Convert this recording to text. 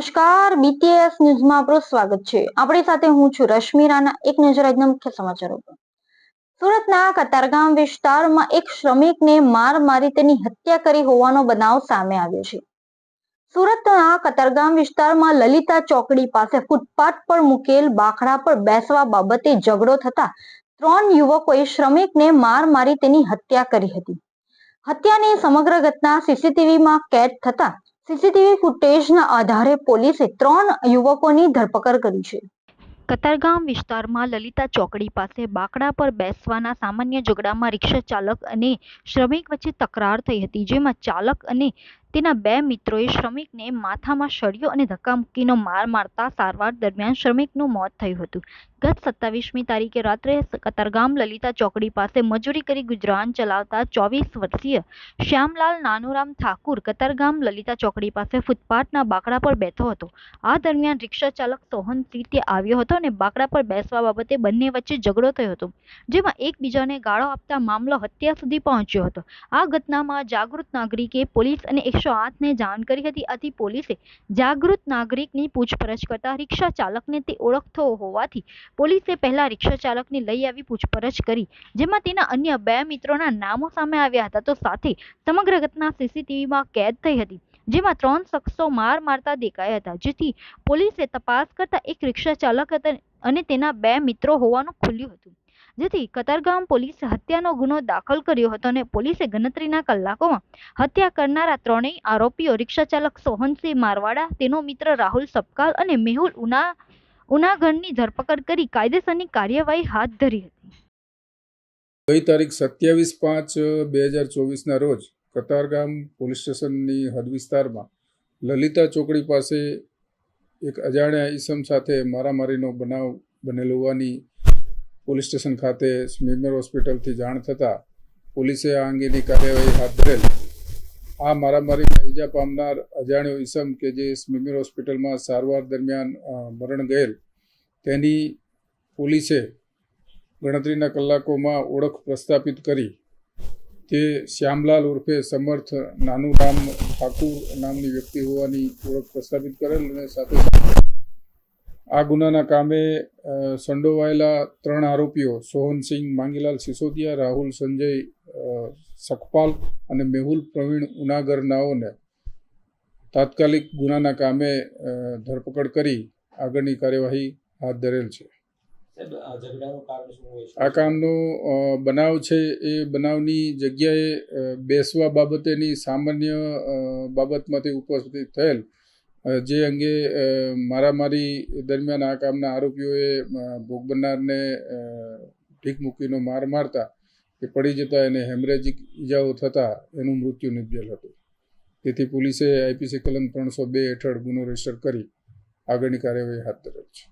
નમસ્કાર બીટીએસ ન્યૂઝમાં આપનું સ્વાગત છે. આપણી સાથે હું છું રશ્મિ રાણા, એક નજર આજના મુખ્ય સમાચારો પર. સુરતના કતારગામ વિસ્તારમાં એક શ્રમિકને માર મારી તેની હત્યા કરી હોવાનો બનાવ સામે આવ્યો છે. સુરતના કતારગામ વિસ્તારમાં લલિતા ચોકડી પાસે ફૂટપાથ પર મૂકેલ બાખડા પર બેસવા બાબતે ઝઘડો થતા ત્રણ યુવકોએ શ્રમિકને માર મારી તેની હત્યા કરી હતી. હત્યાની સમગ્ર ઘટના સીસીટીવીમાં કેદ થતા સીસીટીવી ફૂટેજના આધારે પોલીસે ત્રણ યુવકોની ધરપકડ કરી છે. કતારગામ વિસ્તારમાં લલિતા ચોકડી પાસે બાકડા પર બેસવાના સામાન્ય ઝઘડામાં રિક્ષા ચાલક અને શ્રમિક વચ્ચે તકરાર થઈ હતી, જેમાં ચાલક અને તેના બે મિત્રોએ શ્રમિકને માથામાં સળિયો અને ધક્કા મૂકીનો માર મારતા સારવાર દરમિયાન શ્રમિકનું મોત થયું હતું. ગત સત્તાવીસમી તારીખે રાત્રે કતારગામ લલિતા ચોકડી પાસે મજૂરી કરી ગુજરાન ચલાવતા ચોવીસ વર્ષીય શ્યામલાલ નાનુરામ ઠાકુર કતારગામ લલિતા ચોકડી પાસે ફૂટપાથના બાકડા પર બેઠો હતો. આ દરમિયાન રિક્ષા ચાલક સોહન સિંહ ત્યાં આવ્યો હતો અને બાકડા પર બેસવા બાબતે બંને વચ્ચે ઝઘડો થયો હતો, જેમાં એકબીજાને ગાળો આપતા મામલો હત્યા સુધી પહોંચ્યો હતો. આ ઘટનામાં જાગૃત નાગરિકે પોલીસ અને એકસો આઠને જાણ કરી હતી આથી પોલીસે જાગૃત નાગરિકની પૂછપરછ કરતા રિક્ષા ચાલકને તે ઓળખતો હોવાથી પોલીસે પહેલા રિક્ષા ચાલકને લઈ આવી પૂછપરછ કરી, જેમાં તેના અન્ય બે મિત્રોના નામો સામે આવ્યા હતા. તો સાથે સમગ્ર ઘટના સીસીટીવીમાં કેદ થઈ હતી, જેમાં ત્રણ શખ્સો માર મારતા દેખાયા હતા, જેથી પોલીસે તપાસ કરતા એક રિક્ષા ચાલક હતા અને તેના બે મિત્રો હોવાનું ખુલ્યું હતું. જેથી કતારગામ પોલીસે હત્યાનો ગુનો દાખલ કર્યો હતો અને પોલીસે ગણતરીના કલાકોમાં હત્યા કરનારા ત્રણેય આરોપીઓ રિક્ષા ચાલક સોહનસિંહ મારવાડા, તેનો મિત્ર રાહુલ સપકાલ અને મેહુલ ઉના ઉનાગઢની ધરપકડ કરી કાયદેસરની કાર્યવાહી હાથ ધરી હતી. ગઈ તારીખ સત્યાવીસ પાંચ, બે હજાર ચોવીસના રોજ કતારગામ પોલીસ સ્ટેશનની હદ વિસ્તારમાં લલિતા ચોકડી પાસે એક અજાણ્યા ઈસમ સાથે મારામારીનો બનાવ બનેલો હોવાની પોલીસ સ્ટેશન ખાતે સ્મીમર હોસ્પિટલથી જાણ થતાં પોલીસે આ અંગેની કાર્યવાહી હાથ ધરેલ. આ મારામારીમાં ઈજા પામનાર અજાણ્યો ઈસમ કે જે સ્મીમર હોસ્પિટલમાં સારવાર દરમિયાન મરણ ગયેલ, તેની પોલીસે ગણતરીના કલાકોમાં ઓળખ પ્રસ્થાપિત કરી. તે શ્યામલાલ ઉર્ફે સમર્થ નાનું રામ ઠાકુર નામની વ્યક્તિ હોવાની ઓળખ પ્રસ્થાપિત કરેલ અને સાથે આ ગુનાના કામે સંડોવાયેલા ત્રણ આરોપીઓ સોહનસિંહ માંગીલાલ સિસોદિયા રાહુલ સંજય સખપાલ અને મેહુલ પ્રવીણ ઉનાગર નાઓને તાત્કાલિક ગુનાના કામે ધરપકડ કરી આગળની કાર્યવાહી હાથ ધરેલ છે. આ કામનો બનાવ છે એ બનાવની જગ્યાએ બેસવા બાબતેની સામાન્ય બાબતમાંથી ઉપસ્થિત થયેલ જે અંગે મારામારી દરમિયાન આ કામના આરોપીઓએ ભોગ બનનારને ઢીક મૂકીનો માર મારતા, એ પડી જતા એને હેમરેજિક ઈજાઓ થતાં એનું મૃત્યુ નિપજેલ હતું. તેથી પોલીસે આઈપીસી કલમ ત્રણસો બે હેઠળ ગુનો રજિસ્ટર કરી આગળની કાર્યવાહી હાથ ધરેલ છે.